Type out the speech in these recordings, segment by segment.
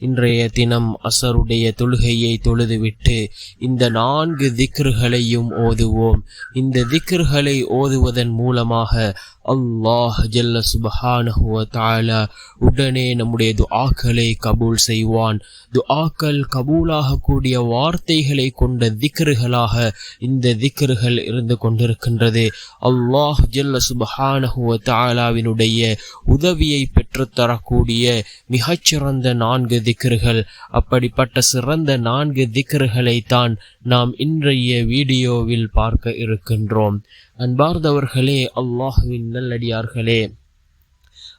இன்றைய தினம் அசருடைய தொழுகையை தொழுதுவிட்டு இந்த நான்கு திக்ருகளையும் ஓதுவோம். இந்த திக்ருகளை ஓதுவதன் மூலமாக அல்லாஹ் ஜல்ல சுபஹானஹுவ தாலா உடனே நம்முடைய துஆக்களை கபூல் செய்வான். துஆக்கள் கபூலாகக்கூடிய வார்த்தைகளை கொண்ட திக்ருகளாக இந்த திக்ருகள் இருந்து கொண்டிருக்கின்றது. அல்லாஹ் ஜல்ல சுபஹானஹுவ தாலாவினுடைய உதவியை பெற்றுத்தரக்கூடிய மிகச்சிறந்த நான்கு திக்கர்கள் அப்படிப்பட்ட சிறந்த நான்கு திக்கர்களை தான் நாம் இன்றைய வீடியோவில் பார்க்க இருக்கின்றோம். அன்பார்ந்தவர்களே அல்லாஹுவின் நல்லடியார்களே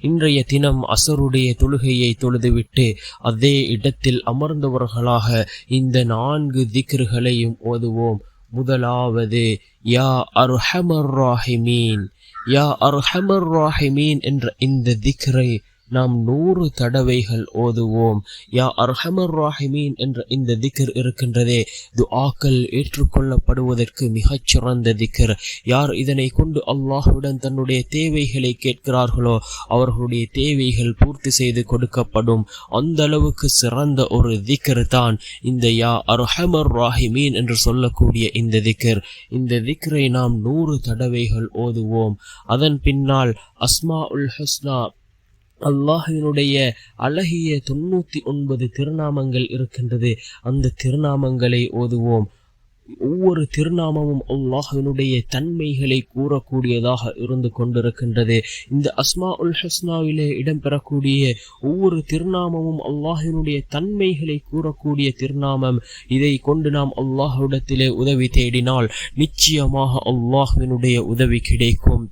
இன்றைய தினம் அசருடைய தொழுகையை தொழுதுவிட்டு அதே இடத்தில் அமர்ந்தவர்களாக இந்த நான்கு திக்ருகளையும் ஓதுவோம். முதலாவது யா அர்ஹமர் ராஹிமீன். யா அர்ஹமர் ராஹிமீன் என்ற இந்த திக்ரை நாம் நூறு தடவைகள் ஓதுவோம். யா அர்ஹமர் ராஹிமீன் என்ற இந்த திக்கர் இருக்கின்றதே. துஆக்கள் ஏற்றுக்கொள்ளப்படுவதற்கு மிகச்சிறந்த திக்கர் யார் இதனை கொண்டு அல்லாஹுடன் தன்னுடைய தேவைகளை கேட்கிறார்களோ அவர்களுடைய தேவைகள் பூர்த்தி செய்து கொடுக்கப்படும். அந்த அளவுக்கு சிறந்த ஒரு திக்கர் தான் இந்த யா அர்ஹமர் ராஹிமீன் என்று சொல்லக்கூடிய இந்த திக்கர் இந்த திக்கரை நாம் நூறு தடவைகள் ஓதுவோம். அதன் பின்னால் அஸ்மா உல் ஹஸ்னா அல்லாஹினுடைய அழகிய தொண்ணூத்தி ஒன்பது திருநாமங்கள் இருக்கின்றது. அந்த திருநாமங்களை ஓதுவோம். ஒவ்வொரு திருநாமமும் அல்லாஹினுடைய தன்மைகளை கூறக்கூடியதாக இருந்து கொண்டிருக்கின்றது. இந்த அஸ்மா உல் ஹஸ்னாவிலே இடம்பெறக்கூடிய ஒவ்வொரு திருநாமமும் அல்லாஹினுடைய தன்மைகளை கூறக்கூடிய திருநாமம். இதை கொண்டு நாம் அல்லாஹுடத்திலே உதவி தேடினால் நிச்சயமாக அல்லாஹினுடைய உதவி கிடைக்கும்.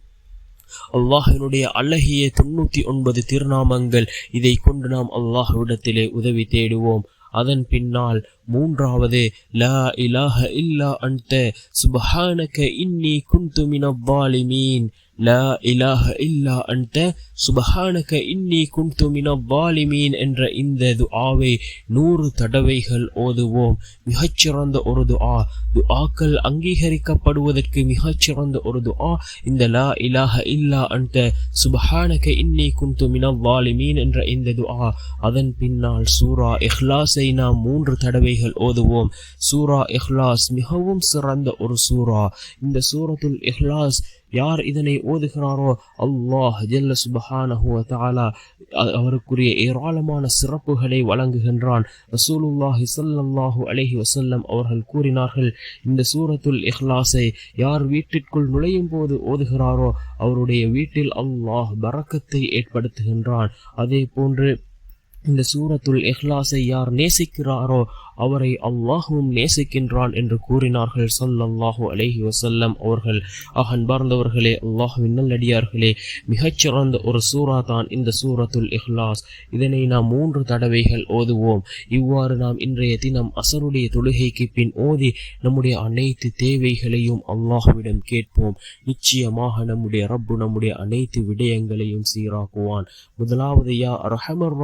அல்லாஹினுடைய அழகிய தொண்ணூத்தி ஒன்பது திருநாமங்கள் இதை கொண்டு நாம் அல்லாஹ்விடத்திலே உதவி தேடுவோம். அதன் பின்னால் மூன்றாவது லா இலாஹ இல்லா அன்த சுபஹானக இன்னி குந்துமின மினவாலிமீன் லா இலாஹ இல்லா அன்த சுபஹானக இன்னி குந்து மினவாலிமீன் என்ற இந்த துஆவை நூறு தடவைகள் ஓதுவோம். மிகச்சிறந்த ஒரு துஆ. துஆக்கள் அங்கீகரிக்கப்படுவதற்கு மிகச்சிறந்த ஒரு துஆ. இந்த லா இலாஹ இல்லா அன்த சுபஹானக இன்னி குந்து மினவாலிமீன் என்ற இந்த துஆ. அதன் பின்னால் சூரா இஹ்லாஸை நாம் மூன்று தடவைகள் ஓதுவோம். சூரா இஹ்லாஸ் மிகவும் சிறந்த ஒரு சூரா. இந்த சூரத்துல் இஹ்லாஸ் யார் இதனை ஓதுகிறாரோ அல்லாஹ் ஜல்ல சுபஹானஹு தாலா அவருக்குரிய ஏராளமான சிறப்புகளை வழங்குகின்றான். ரசூலுல்லாஹி சல்லாஹூ அலைஹி வசல்லம் அவர்கள் கூறினார்கள் இந்த சூரத்துல் இஹ்லாஸை யார் வீட்டிற்குள் நுழையும் போது ஓதுகிறாரோ அவருடைய வீட்டில் அல்லாஹ் பறக்கத்தை ஏற்படுத்துகின்றான். அதே போன்று இந்த சூரத்துல் இஹ்லாஸை யார் நேசிக்கிறாரோ அவரை அல்லாஹுவும் நேசிக்கின்றான் என்று கூறினார்கள். சல்லல்லாஹு அலஹி வசல்லம் அவர்கள் அகன்பார்ந்தவர்களே அல்லாஹுவின் நல்லடியார்களே மிகச்சிறந்த ஒரு சூரா தான் இந்த சூரத்துல் இஹ்லாஸ். இதனை நாம் மூன்று தடவைகள் ஓதுவோம். இவ்வாறு நாம் இன்றைய தினம் அசருடைய தொழுகைக்கு பின் ஓதி நம்முடைய அனைத்து தேவைகளையும் அல்லாஹுவிடம் கேட்போம். நிச்சயமாக நம்முடைய ரப்பு நம்முடைய அனைத்து விடயங்களையும் சீராக்குவான். முதலாவது யா ரஹமர்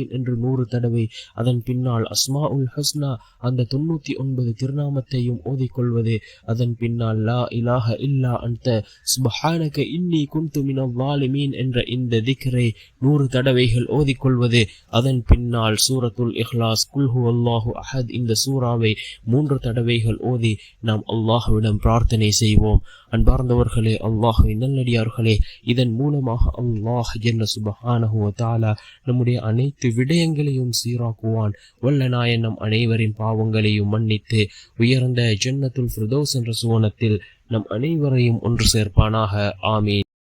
ராஹிமீன் என்று நூறு தடவை. அதன் பின்னால் அஸ்மா உல் ஹஸ்னா அந்த தொண்ணூத்தி ஒன்பது திருநாமத்தையும் ஓதிக்கொள்வது. அதன் பின்னால் லா இலாஹ இல்லா அந்த சுபஹானக இன்னி குந்துமின வாலிமீன் என்ற இந்த திக்ரை நூறு தடவைகள் ஓதிக்கொள்வது. அதன் பின்னால் சூரத்துல் இஹ்லாஸ் குல்ஹு அல்லாஹு அஹத் இந்த சூறாவை மூன்று தடவைகள் ஓதி நாம் அல்லாஹுவிடம் பிரார்த்தனை செய்வோம். அன்பார்ந்தவர்களே அல்லாஹுவின் நல்லடியார்களே இதன் மூலமாக அல்லாஹ் என்ற சுபஹானஹுவ தாலா நம்முடைய அனைத்து விடயங்களையும் சீராக்குவான். வல்ல நாயனம் நம் அனைவரின் பாவங்களையும் மன்னித்து உயர்ந்த ஜன்னத்துல் ஃபிரதோஸ் என்ற சுவனத்தில் நம் அனைவரையும் ஒன்று சேர்ப்பானாக. ஆமீன்.